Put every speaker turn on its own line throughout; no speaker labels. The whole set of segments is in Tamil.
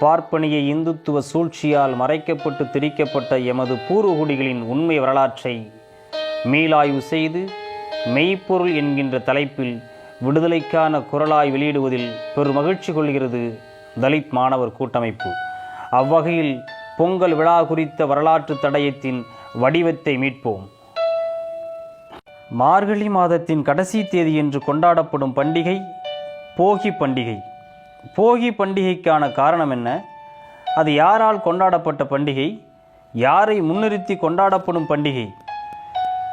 பார்ப்பனிய இந்துத்துவ சூழ்ச்சியால் மறைக்கப்பட்டு திரிக்கப்பட்ட எமது பூர்வகுடிகளின் உண்மை வரலாற்றை மீளாய்வு செய்து மெய்ப்பொருள் என்கின்ற தலைப்பில் விடுதலைக்கான குரலாய் வெளியிடுவதில் பெரும் மகிழ்ச்சி கொள்கிறது தலித் மாணவர் கூட்டமைப்பு. அவ்வகையில் பொங்கல் விழா குறித்த வரலாற்று தடயத்தின் வடிவத்தை மீட்போம். மார்கழி மாதத்தின் கடைசி தேதி என்று கொண்டாடப்படும் பண்டிகை போகி பண்டிகை. போகி பண்டிகைக்கான காரணம் என்ன? அது யாரால் கொண்டாடப்பட்ட பண்டிகை? யாரை முன்னிறுத்தி கொண்டாடப்படும் பண்டிகை?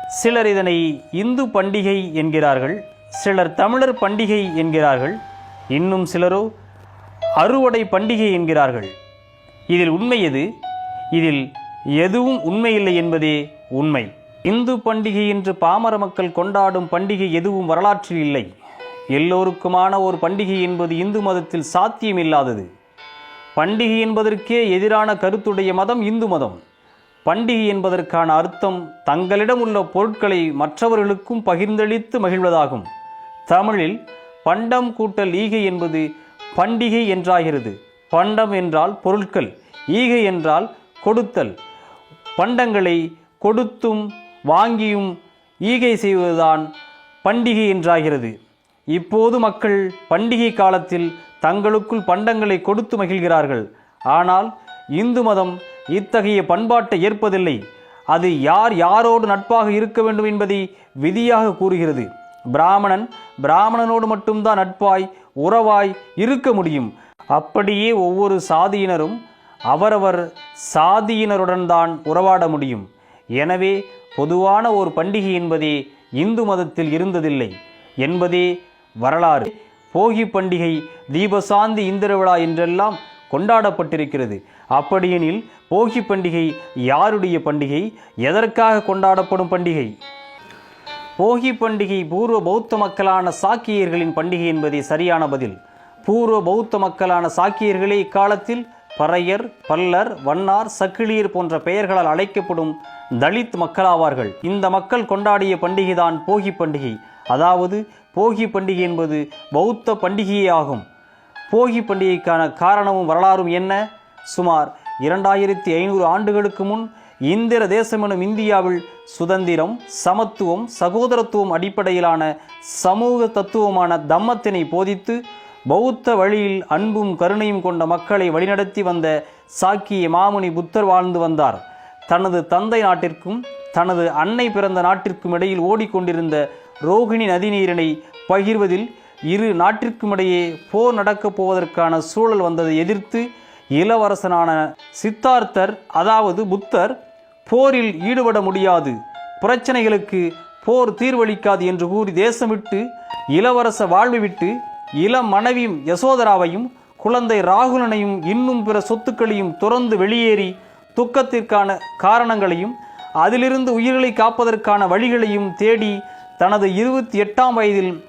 சிலர் இதனை இந்து பண்டிகை என்கிறார்கள் சிலர் தமிழர் பண்டிகை என்கிறார்கள் இன்னும் சிலரோ அறுவடை பண்டிகை என்கிறார்கள். இதில் உண்மை எது? இதில் எதுவும் உண்மையில்லை என்பதே உண்மை. இந்து பண்டிகை என்று பாமர மக்கள் கொண்டாடும் பண்டிகை எதுவும் வரலாற்றில் இல்லை. எல்லோருக்குமான ஒரு பண்டிகை என்பது இந்து மதத்தில் சாத்தியமில்லாதது. பண்டிகை என்பதற்கே எதிரான கருத்துடைய மதம் இந்து மதம். பண்டிகை என்பதற்கான அர்த்தம் தங்களிடம் உள்ள பொருட்களை மற்றவர்களுக்கும் பகிர்ந்தளித்து மகிழ்வதாகும். தமிழில் பண்டம் கூட்டல் ஈகை என்பது பண்டிகை என்றாகிறது. பண்டம் என்றால் பொருட்கள் ஈகை என்றால் கொடுத்தல். பண்டங்களை கொடுத்தும் வாங்கியும் ஈகை செய்வதுதான் பண்டிகை என்றாகிறது. இப்போது மக்கள் பண்டிகை காலத்தில் தங்களுக்குள் பண்டங்களை கொடுத்து மகிழ்கிறார்கள். ஆனால் இந்து மதம் இத்தகைய பண்பாட்டை ஏற்பதில்லை. அது யார் யாரோடு நட்பாக இருக்க வேண்டும் என்பதை விதியாக கூறுகிறது. பிராமணன் பிராமணனோடு மட்டும்தான் நட்பாய் உறவாய் இருக்க முடியும். அப்படியே ஒவ்வொரு சாதியினரும் அவரவர் சாதியினருடன் தான் உறவாட முடியும். எனவே பொதுவான ஒரு பண்டிகை என்பதே இந்து மதத்தில் இருந்ததில்லை என்பதே வரலாறு போகி பண்டிகை தீபசாந்தி இந்திரவிழா என்றெல்லாம் கொண்டாடப்பட்டிருக்கிறது. அப்படியெனில் போகி பண்டிகை யாருடைய பண்டிகை? எதற்காக கொண்டாடப்படும் பண்டிகை? போகி பண்டிகை பூர்வ பௌத்த மக்களான சாக்கியர்களின் பண்டிகை என்பதே சரியான பதில். பூர்வ பௌத்த மக்களான சாக்கியர்களே இக்காலத்தில் பறையர் பல்லர் வண்ணார் சக்கிலியர் போன்ற பெயர்களால் அழைக்கப்படும் தலித் மக்களாவார்கள். இந்த மக்கள் கொண்டாடிய பண்டிகைதான் போகி பண்டிகை. அதாவது போகி பண்டிகை என்பது பௌத்த பண்டிகையே ஆகும். போகி பண்டிகைக்கான காரணமும் வரலாறும் என்ன? சுமார் இரண்டாயிரத்தி ஐநூறு ஆண்டுகளுக்கு முன் இந்திர தேசம் எனும் இந்தியாவில் சுதந்திரம் சமத்துவம் சகோதரத்துவம் அடிப்படையிலான சமூக தத்துவமான தம்மத்தினை போதித்து பௌத்த வழியில் அன்பும் கருணையும் கொண்ட மக்களை வழிநடத்தி வந்த சாக்கிய மாமுனி புத்தர் வாழ்ந்து வந்தார். தனது தந்தை நாட்டிற்கும் தனது அன்னை பிறந்த நாட்டிற்கும் இடையில் ஓடிக்கொண்டிருந்த ரோகிணி நதிநீரினை பகிர்வதில் இரு நாட்டிற்கும் இடையே போர் நடக்கப் போவதற்கான சூழல் வந்ததை எதிர்த்து இளவரசனான சித்தார்த்தர் அதாவது புத்தர் போரில் ஈடுபட முடியாது. பிரச்சனைகளுக்கு போர் தீர்வளிக்காது என்று கூறி தேசம் விட்டு இளவரச வாழ்வு விட்டு இளம் மனைவி யசோதராவையும் குழந்தை ராகுலனையும் இன்னும் பிற சொத்துக்களையும் துறந்து வெளியேறி துக்கத்திற்கான காரணங்களையும் அதிலிருந்து உயிர்களை காப்பதற்கான வழிகளையும் தேடி தனது இருபத்தி எட்டாம் வயதில்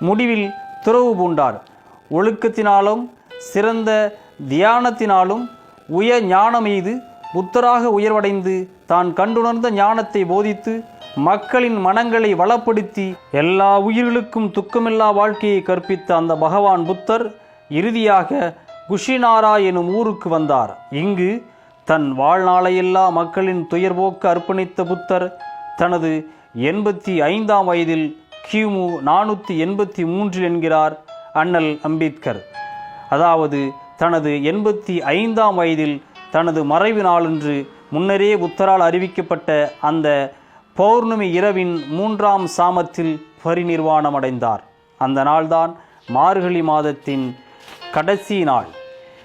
முடிவில் துறவு பூண்டார். ஒழுக்கத்தினாலும் சிறந்த தியானத்தினாலும் உய ஞானம் எய்து புத்தராக உயர்வடைந்து தான் கண்டுணர்ந்த ஞானத்தை போதித்து மக்களின் மனங்களை வளப்படுத்தி எல்லா உயிர்களுக்கும் துக்கமில்லா வாழ்க்கையை கற்பித்த அந்த பகவான் புத்தர் இறுதியாக குஷினாரா எனும் ஊருக்கு வந்தார். இங்கு தன் வாழ்நாளையெல்லாம் மக்களின் துயர்போக்கு அர்ப்பணித்த புத்தர் தனது எண்பத்தி ஐந்தாம் வயதில் கிமு நானூற்றி எண்பத்தி மூன்றில் என்கிறார் அண்ணல் அம்பேத்கர். அதாவது தனது எண்பத்தி ஐந்தாம் வயதில் தனது மறைவு நாளன்று முன்னரே புத்தரால் அறிவிக்கப்பட்ட அந்த பௌர்ணமி இரவின் மூன்றாம் சாமத்தில் பரிநிர்வாணம் அடைந்தார் அந்த நாள்தான் மார்கழி மாதத்தின் கடைசி நாள்.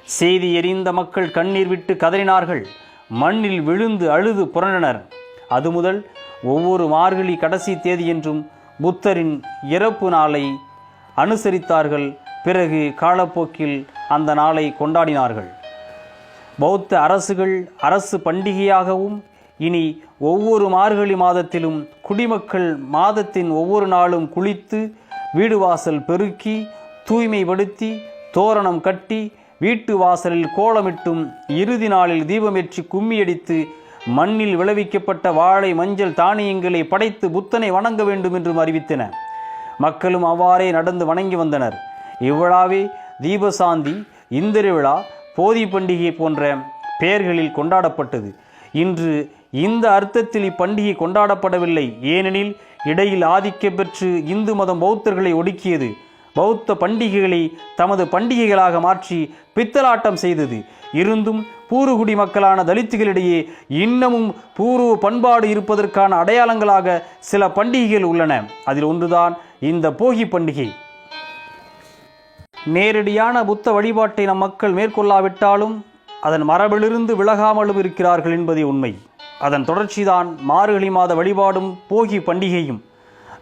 செய்தி எறிந்த மக்கள் கண்ணீர் விட்டு கதறினார்கள். மண்ணில் விழுந்து அழுது புரண்டனர். அது முதல் ஒவ்வொரு மார்கழி கடைசி தேதியென்றும் புத்தரின் இறப்பு நாளை அனுசரித்தார்கள். பிறகு காலப்போக்கில் அந்த நாளை கொண்டாடினார்கள். பௌத்த அரசுகள் அரசு பண்டிகையாகவும் இனி ஒவ்வொரு மார்கழி மாதத்திலும் குடிமக்கள் மாதத்தின் ஒவ்வொரு நாளும் குளித்து வீடு வாசல் பெருக்கி தூய்மைப்படுத்தி தோரணம் கட்டி வீட்டு வாசலில் கோலமிட்டும் இறுதி நாளில் தீபமேற்றி கும்மியடித்து மண்ணில் விளைவிக்கப்பட்ட வாழை மஞ்சள் தானியங்களை படைத்து புத்தனை வணங்க வேண்டும் என்றும் அறிவித்தன. மக்களும் அவ்வாறே நடந்து வணங்கி வந்தனர். இவ்விழாவே தீபசாந்தி இந்திர விழா போதி பண்டிகை போன்ற பெயர்களில் கொண்டாடப்பட்டது. இன்று இந்த அர்த்தத்தில் இப்பண்டிகை கொண்டாடப்படவில்லை. ஏனெனில் இடையில் ஆதிக்கம் பெற்று இந்து மதம் பௌத்தர்களை ஒடுக்கியது. பௌத்த பண்டிகைகளை தமது பண்டிகைகளாக மாற்றி பித்தலாட்டம் செய்தது. இருந்தும் பூர்வகுடி மக்களான தலித்துகளிடையே இன்னமும் பூர்வ பண்பாடு இருப்பதற்கான அடையாளங்களாக சில பண்டிகைகள் உள்ளன. அதில் ஒன்றுதான் இந்த போகி பண்டிகை. நேரடியான புத்த வழிபாட்டை நம் மக்கள் மேற்கொள்ளாவிட்டாலும் அதன் மரபிலிருந்து விலகாமலும் இருக்கிறார்கள் என்பதே உண்மை. அதன் தொடர்ச்சிதான் மார்கழி மாத வழிபாடும் போகி பண்டிகையும்.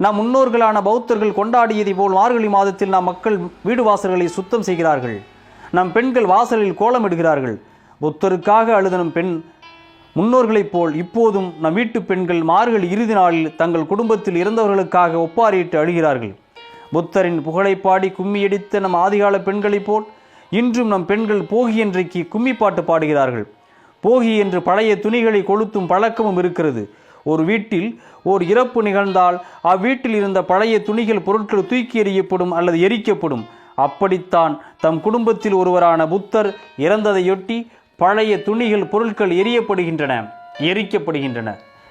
நம் முன்னோர்களான பௌத்தர்கள் கொண்டாடியதை போல் மார்கழி மாதத்தில் நம் மக்கள் வீடு வாசல்களை சுத்தம் செய்கிறார்கள். நம் பெண்கள் வாசலில் கோலமிடுகிறார்கள் புத்தருக்காக அழுதனும் பெண் முன்னோர்களைப் போல் இப்போதும் நம் வீட்டு பெண்கள் மார்கழி இறுதி நாளில் தங்கள் குடும்பத்தில் இறந்தவர்களுக்காக ஒப்பாரியிட்டு அழுகிறார்கள். புத்தரின் புகழை பாடி கும்மியடித்த நம் ஆதிகால பெண்களைப் போல் இன்றும் நம் பெண்கள் போகி என்றைக்கு கும்மி பாட்டு பாடுகிறார்கள். போகி என்று பழைய துணிகளை கொளுத்தும் பழக்கமும் இருக்கிறது. ஒரு வீட்டில் ஓர் இறப்பு நிகழ்ந்தால் அவ்வீட்டில் இருந்த பழைய துணிகள் பொருட்கள் தூக்கி எறியப்படும் அல்லது எரிக்கப்படும். அப்படித்தான் தம் குடும்பத்தில் ஒருவரான புத்தர் இறந்ததையொட்டி பழைய துணிகள் பொருட்கள் எரியப்படுகின்றன எரிக்கப்படுகின்றன.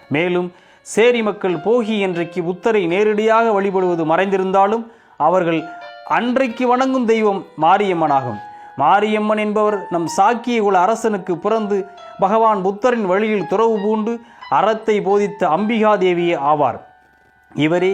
மேலும் சேரி மக்கள் போகி என்றைக்கு புத்தரை நேரடியாக வழிபடுவது மறைந்திருந்தாலும் அவர்கள் அன்றைக்கு வணங்கும் தெய்வம் மாரியம்மனாகும். மாரியம்மன் என்பவர் நம் சாக்கிய குல அரசனுக்கு பிறந்து பகவான் புத்தரின் வழியில் துறவு பூண்டு அறத்தை போதித்த அம்பிகா தேவியே ஆவார். இவரே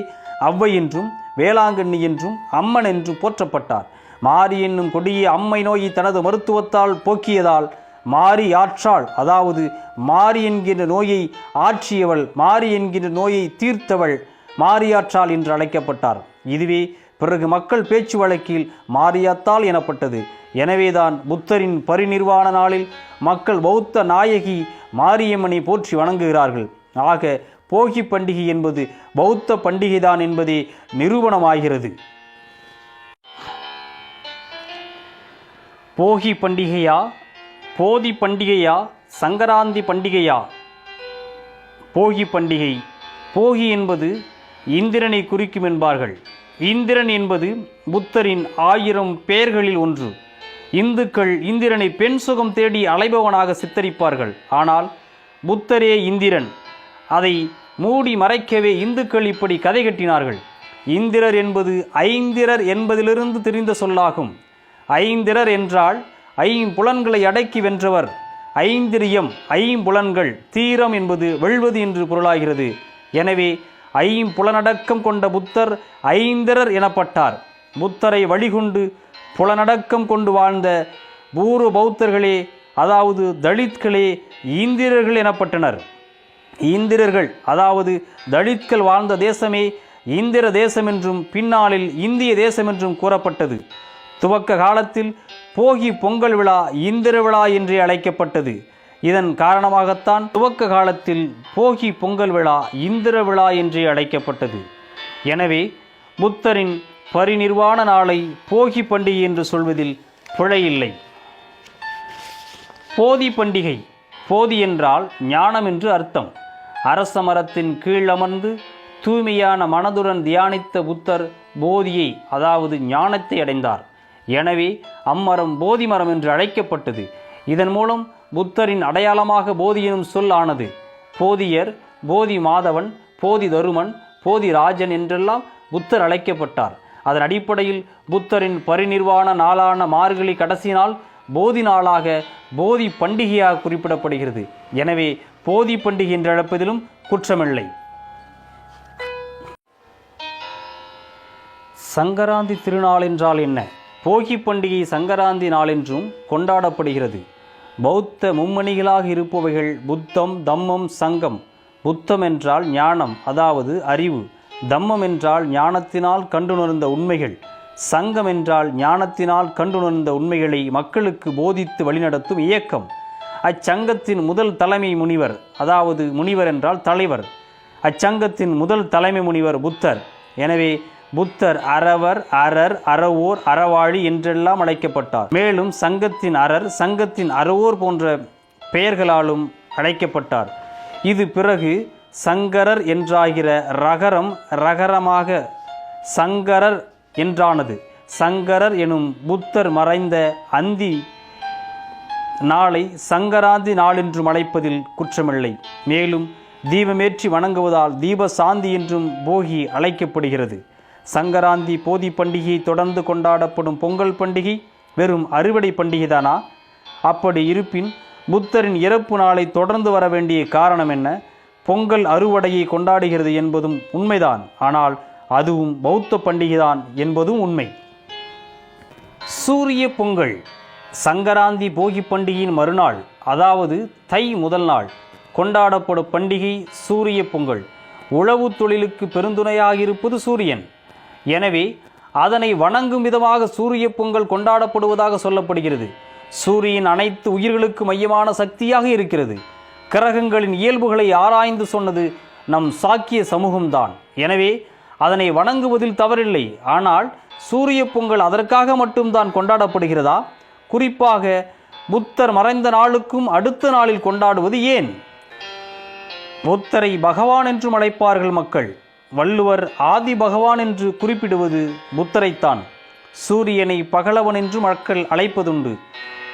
அவ்வை என்றும் வேளாங்கண்ணி என்றும் அம்மன் என்றும் போற்றப்பட்டார். மாரி என்னும் கொடிய அம்மை நோயை தனது மருத்துவத்தால் போக்கியதால் மாரி ஆற்றாள். அதாவது மாரி என்கின்ற நோயை ஆற்றியவள் மாரி என்கின்ற நோயை தீர்த்தவள் மாரியாற்றாள் என்று அழைக்கப்பட்டார். இதுவே பிறகு மக்கள் பேச்சு வழக்கில் மாரியாத்தாள் எனப்பட்டது. எனவேதான் புத்தரின் பரிநிர்வாண நாளில் மக்கள் பௌத்த நாயகி மாரியம்மனை போற்றி வணங்குகிறார்கள். ஆக போகி பண்டிகை என்பது பௌத்த பண்டிகைதான் என்பதே நிரூபணமாகிறது. போகி பண்டிகையா? போதி பண்டிகையா? சங்கராந்தி பண்டிகையா? போகி பண்டிகை. போகி என்பது இந்திரனை குறிக்கும் என்பார்கள். இந்திரன் என்பது புத்தரின் ஆயிரம் பெயர்களில் ஒன்று. இந்துக்கள் இந்திரனை பெண் சுகம் தேடி அலைபவனாக சித்தரிப்பார்கள். ஆனால் புத்தரே இந்திரன். அதை மூடி மறைக்கவே இந்துக்கள் இப்படி கதை கட்டினார்கள். இந்திரர் என்பது ஐந்திரர் என்பதிலிருந்து தெரிந்த சொல்லாகும். ஐந்திரர் என்றால் ஐம்புலன்களை அடக்கி வென்றவர். ஐந்திரியம் ஐம்புலன்கள் தீரம் என்பது வெல்வது என்று பொருளாகிறது. எனவே ஐம்புலனடக்கம் கொண்ட புத்தர் ஐந்திரர் எனப்பட்டார். புத்தரை வழிகொண்டு புலனடக்கம் கொண்டு வாழ்ந்த பூர்வ பௌத்தர்களே அதாவது தலித்களே இந்திரர்கள் எனப்பட்டனர். இந்திரர்கள் அதாவது தலித்கள் வாழ்ந்த தேசமே இந்திர தேசம் என்றும் பின்னாளில் இந்திய தேசம் என்றும் கூறப்பட்டது. துவக்க காலத்தில் போகி பொங்கல் விழா இந்திர விழா என்றே அழைக்கப்பட்டது. இதன் காரணமாகத்தான் துவக்க காலத்தில் போகி பொங்கல் விழா இந்திர விழா என்றே அழைக்கப்பட்டது. எனவே புத்தரின் பரிநிர்வாண நாளை போகி பண்டிகை என்று சொல்வதில் பிழையில்லை போதி பண்டிகை போதி என்றால் ஞானம் என்று அர்த்தம். அரச மரத்தின் கீழ் அமர்ந்து தூய்மையான மனதுடன் தியானித்த புத்தர் போதியை அதாவது ஞானத்தை அடைந்தார். எனவே அம்மரம் போதி மரம் என்று அழைக்கப்பட்டது. இதன் மூலம் புத்தரின் அடையாளமாக போதி எனும் சொல் ஆனது. போதியர் போதி மாதவன் போதி தருமன் போதி ராஜன் என்றெல்லாம் புத்தர் அழைக்கப்பட்டார். அதன் அடிப்படையில் புத்தரின் பரிநிர்வாண நாளான மார்கழி கடைசி நாள் போதி நாளாக போதி பண்டிகையாக குறிப்பிடப்படுகிறது. எனவே போதி பண்டிகை என்று அழைப்பதிலும் குற்றமில்லை. சங்கராந்தி திருநாள் என்றால் என்ன? போகி பண்டிகை சங்கராந்தி நாளென்றும் கொண்டாடப்படுகிறது. பௌத்த மும்மணிகளாக இருப்பவைகள் புத்தம் தம்மம் சங்கம். புத்தம் என்றால் ஞானம் அதாவது அறிவு. தம்மம் என்றால் ஞானத்தினால் கண்டுணர்ந்த உண்மைகள் சங்கம் என்றால் ஞானத்தினால் கண்டுணர்ந்த உண்மைகளை மக்களுக்கு போதித்து வழிநடத்தும் இயக்கம். அச்சங்கத்தின் முதல் தலைமை முனிவர் அதாவது முனிவர் என்றால் தலைவர். அச்சங்கத்தின் முதல் தலைமை முனிவர் புத்தர். எனவே புத்தர் அறவர் அறர் அறவோர் அறவாழி என்றெல்லாம் அழைக்கப்பட்டார். மேலும் சங்கத்தின் அறர் சங்கத்தின் அறவோர் போன்ற பெயர்களாலும் அழைக்கப்பட்டார். இது பிறகு சங்கரர் என்றாகிற ரகரம் ரகரமாக சங்கரர் என்றானது. சங்கரர் எனும் புத்தர் மறைந்த அந்தி நாளை சங்கராந்தி நாளென்றும் அழைப்பதில் குற்றமில்லை. மேலும் தீபமேற்றி வணங்குவதால் தீப சாந்தி என்றும் போகி அழைக்கப்படுகிறது. சங்கராந்தி போதி பண்டிகையை தொடர்ந்து கொண்டாடப்படும் பொங்கல் பண்டிகை வெறும் அறுவடை பண்டிகைதானா அப்படி இருப்பின் புத்தரின் இறப்பு நாளை தொடர்ந்து வர வேண்டிய காரணம் என்ன? பொங்கல் அறுவடையை கொண்டாடுகிறது என்பதும் உண்மைதான். ஆனால் அதுவும் பௌத்த பண்டிகைதான் என்பதும் உண்மை. சூரிய பொங்கல் சங்கராந்தி போகி பண்டிகையின் மறுநாள் அதாவது தை முதல் நாள் கொண்டாடப்படும் பண்டிகை சூரிய பொங்கல். உழவு தொழிலுக்கு பெருந்துணையாக இருப்பது சூரியன். எனவே அதனை வணங்கும் விதமாக சூரிய பொங்கல் கொண்டாடப்படுவதாக சொல்லப்படுகிறது. சூரியன் அனைத்து உயிர்களுக்கு மையமான சக்தியாக இருக்கிறது. கிரகங்களின் இயல்புகளை ஆராய்ந்து சொன்னது நம் சாக்கிய சமூகம்தான். எனவே அதனை வணங்குவதில் தவறில்லை. ஆனால் சூரிய பொங்கல் அதற்காக மட்டும்தான் கொண்டாடப்படுகிறதா? குறிப்பாக புத்தர் மறைந்த நாளுக்கும் அடுத்த நாளில் கொண்டாடுவது ஏன்? புத்தரை பகவான் என்றும் அழைப்பார்கள் மக்கள். வள்ளுவர் ஆதி பகவான் என்று குறிப்பிடுவது புத்தரைத்தான். சூரியனை பகலவன் என்று மக்கள் அழைப்பதுண்டு.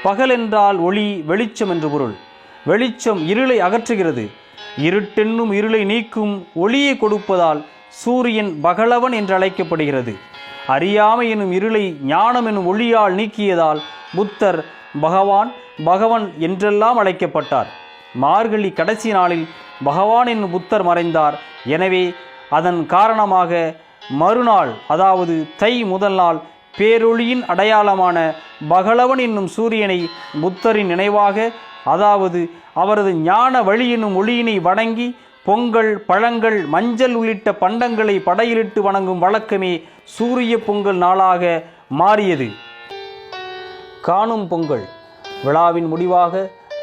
பகல் என்றால் ஒளி வெளிச்சம் என்று பொருள். வெளிச்சம் இருளை அகற்றுகிறது. இருட்டென்னும் இருளை நீக்கும் ஒளியை கொடுப்பதால் சூரியன் பகலவன் என்று அழைக்கப்படுகிறது. அறியாமை எனும் இருளை ஞானம் எனும் ஒளியால் நீக்கியதால் புத்தர் பகவான் பகவன் என்றெல்லாம் அழைக்கப்பட்டார். மார்கழி கடைசி நாளில் பகவான் என்னும் புத்தர் மறைந்தார். எனவே அதன் காரணமாக மறுநாள் அதாவது தை முதல் நாள் பேரொளியின் அடையாளமான பகலவன் என்னும் சூரியனை புத்தரின் நினைவாக அதாவது அவரது ஞான வழியினும் ஒளியினை வணங்கி பொங்கல் பழங்கள் மஞ்சள் உள்ளிட்ட பண்டங்களை படையிலிட்டு வணங்கும் வழக்கமே சூரிய பொங்கல் நாளாக மாறியது. காணும் பொங்கல் விழாவின் முடிவாக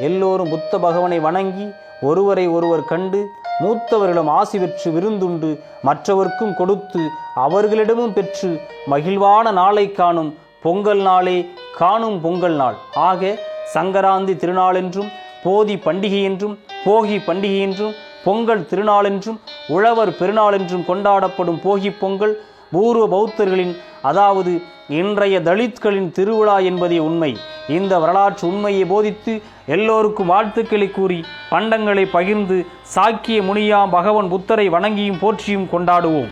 எல்லோரும் புத்த பகவனை வணங்கி ஒருவரை ஒருவர் கண்டு மூத்தவர்களிடம் ஆசி பெற்று விருந்துண்டு மற்றவர்க்கும் கொடுத்து அவர்களிடமும் பெற்று மகிழ்வான நாளை காணும் பொங்கல் நாளே காணும் பொங்கல் நாள். ஆக சங்கராந்தி திருநாளென்றும் போதி பண்டிகை என்றும் போகி பண்டிகை என்றும் பொங்கல் திருநாளென்றும் உழவர் பெருநாளென்றும் கொண்டாடப்படும் போகி பொங்கல் பூர்வ பௌத்தர்களின் அதாவது இன்றைய தலித்களின் திருவிழா என்பதே உண்மை. இந்த வரலாற்று உண்மையை போதித்து எல்லோருக்கும் வாழ்த்துக்களை கூறி பண்டங்களை பகிர்ந்து சாக்கிய முனியாம் பகவன் புத்தரை வணங்கியும் போற்றியும் கொண்டாடுவோம்.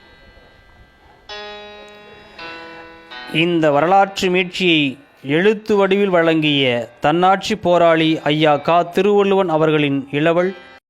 இந்த வரலாற்று மீட்சியை எழுத்து வடிவில் வழங்கிய தன்னாட்சி போராளி ஐயா கா திருவள்ளுவன் அவர்களின் இளவல்